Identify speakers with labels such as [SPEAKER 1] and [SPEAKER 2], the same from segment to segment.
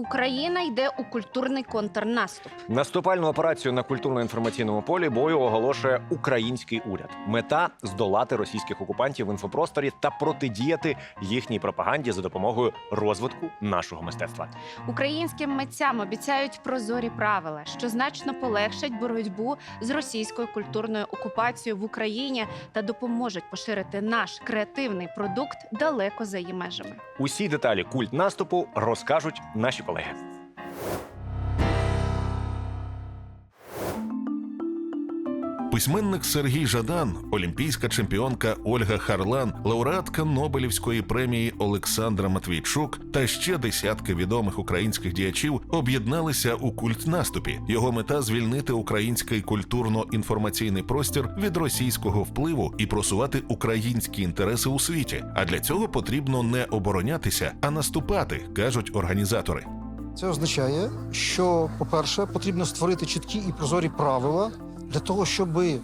[SPEAKER 1] Україна йде у культурний контрнаступ.
[SPEAKER 2] Наступальну операцію на культурно-інформаційному полі бою оголошує український уряд. Мета здолати російських окупантів в інфопросторі та протидіяти їхній пропаганді за допомогою розвитку нашого мистецтва.
[SPEAKER 1] Українським митцям обіцяють прозорі правила, що значно полегшать боротьбу з російською культурною окупацією в Україні та допоможуть поширити наш креативний продукт далеко за її межами.
[SPEAKER 2] Усі деталі культ наступу розкажуть наші колеги.
[SPEAKER 3] Письменник Сергій Жадан, олімпійська чемпіонка Ольга Харлан, лауреатка Нобелівської премії Олександра Матвійчук та ще десятки відомих українських діячів об'єдналися у культнаступі. Його мета звільнити український культурно-інформаційний простір від російського впливу і просувати українські інтереси у світі. А для цього потрібно не оборонятися, а наступати, кажуть організатори.
[SPEAKER 4] Це означає, що, по-перше, потрібно створити чіткі і прозорі правила для того, щоб е,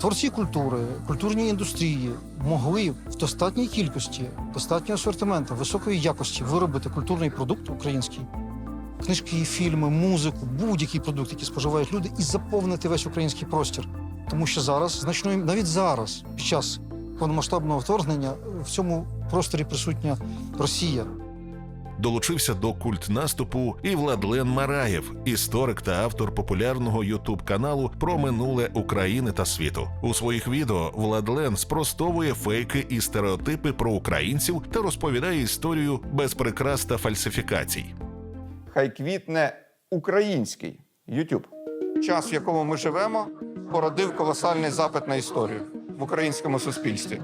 [SPEAKER 4] творці культури, культурні індустрії могли в достатній кількості, достатньо асортименту, високої якості виробити культурний продукт український, книжки, фільми, музику, будь-який продукт, який споживають люди, і заповнити весь український простір. Тому що зараз, значно навіть зараз, під час повномасштабного вторгнення, в цьому просторі присутня Росія.
[SPEAKER 3] Долучився до культнаступу і Владлен Мараєв, історик та автор популярного ютуб каналу про минуле України та світу. У своїх відео Владлен спростовує фейки і стереотипи про українців та розповідає історію без прикрас та фальсифікацій.
[SPEAKER 5] хай квітне український YouTube. Час, в якому ми живемо, породив колосальний запит на історію в українському суспільстві.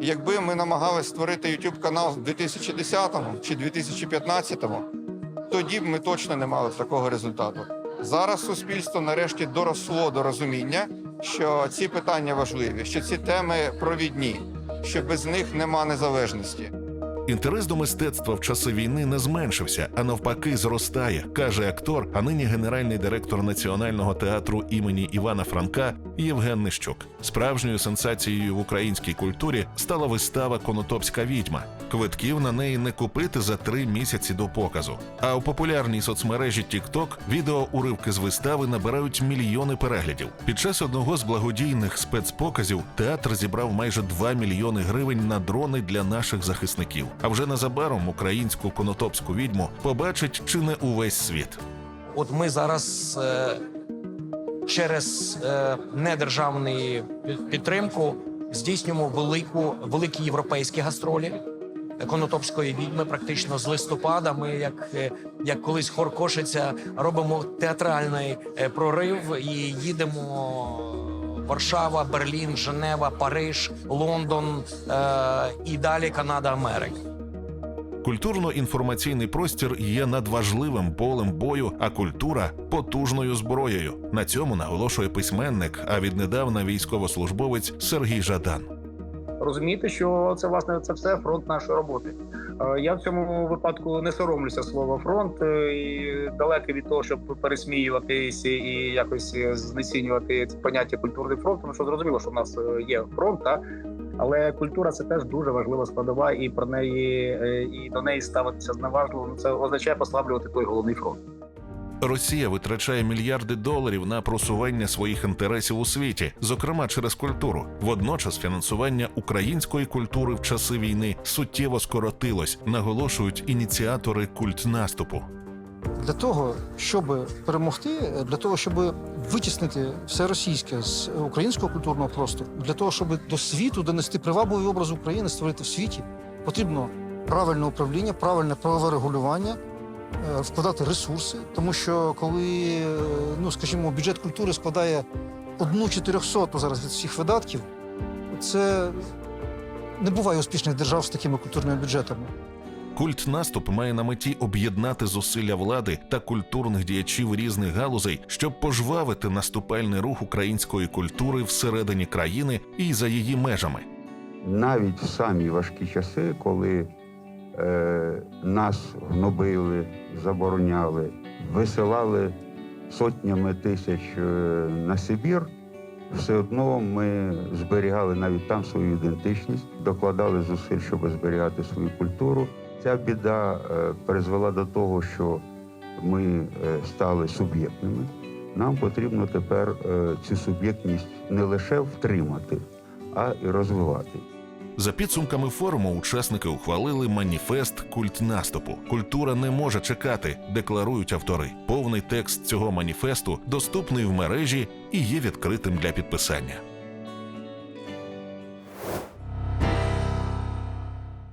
[SPEAKER 5] Якби ми намагалися створити YouTube канал в 2010 чи 2015, тоді б ми точно не мали такого результату. Зараз суспільство нарешті доросло до розуміння, що ці питання важливі, що ці теми провідні, що без них нема незалежності.
[SPEAKER 3] Інтерес до мистецтва в часи війни не зменшився, а навпаки, зростає, каже актор, а нині генеральний директор Національного театру імені Івана Франка Євген Нищук. Справжньою сенсацією в українській культурі стала вистава Конотопська відьма. Квитків на неї не купити за три місяці до показу. А у популярній соцмережі TikTok відео уривки з вистави набирають мільйони переглядів. Під час одного з благодійних спецпоказів театр зібрав майже 2 мільйони гривень на дрони для наших захисників. А вже незабаром українську конотопську відьму побачить чи не увесь світ.
[SPEAKER 6] От ми зараз е, через е, недержавну підтримку здійснюємо велику, великі європейські гастролі Конотопської відьми. Практично з листопада ми, як, е, як колись хор Кошиця, робимо театральний е, прорив і їдемо. Варшава, Берлін, Женева, Париж, Лондон е, і далі Канада, Америка.
[SPEAKER 3] Культурно-інформаційний простір є надважливим полем бою, а культура потужною зброєю. На цьому наголошує письменник, а віднедавна військовослужбовець Сергій Жадан.
[SPEAKER 7] розуміти, що це власне це все фронт нашої роботи. Е, Я в цьому випадку не соромлюся слова фронт е, і далеке від того, щоб пересміюватись і якось знецінювати поняття культурний фронт, тому що зрозуміло, що в нас е, є фронт, та але культура це теж дуже важлива складова, і про неї і до неї ставитися зневажливо. ну, Це означає послаблювати той головний фронт.
[SPEAKER 3] Росія витрачає мільярди доларів на просування своїх інтересів у світі, зокрема через культуру. Водночас фінансування української культури в часи війни суттєво скоротилось, наголошують ініціатори культнаступу.
[SPEAKER 4] Для того, щоб перемогти, для того, щоб витіснити все російське з українського культурного простору, для того, щоб до світу донести привабливий образ України, створити в світі, потрібно правильне управління, правильне правове регулювання, вкладати ресурси. Тому що коли, е, ну скажімо, бюджет культури складає одну чотирьохсоту зараз від всіх видатків, це не буває успішних держав з такими культурними бюджетами.
[SPEAKER 3] Культнаступ має на меті об'єднати зусилля влади та культурних діячів різних галузей, щоб пожвавити наступальний рух української культури всередині країни і за її межами.
[SPEAKER 8] навіть в самі важкі часи, коли е, нас гнобили, забороняли, висилали сотнями тисяч е, на Сибір, все одно ми зберігали навіть там свою ідентичність, докладали зусиль, щоб зберігати свою культуру. Ця біда е, призвела до того, що ми е, стали суб'єктними. Нам потрібно тепер е, цю суб'єктність не лише втримати, а і розвивати.
[SPEAKER 3] За підсумками форуму, учасники ухвалили маніфест Культ наступу. Культура не може чекати, декларують автори. Повний текст цього маніфесту доступний в мережі і є відкритим для підписання.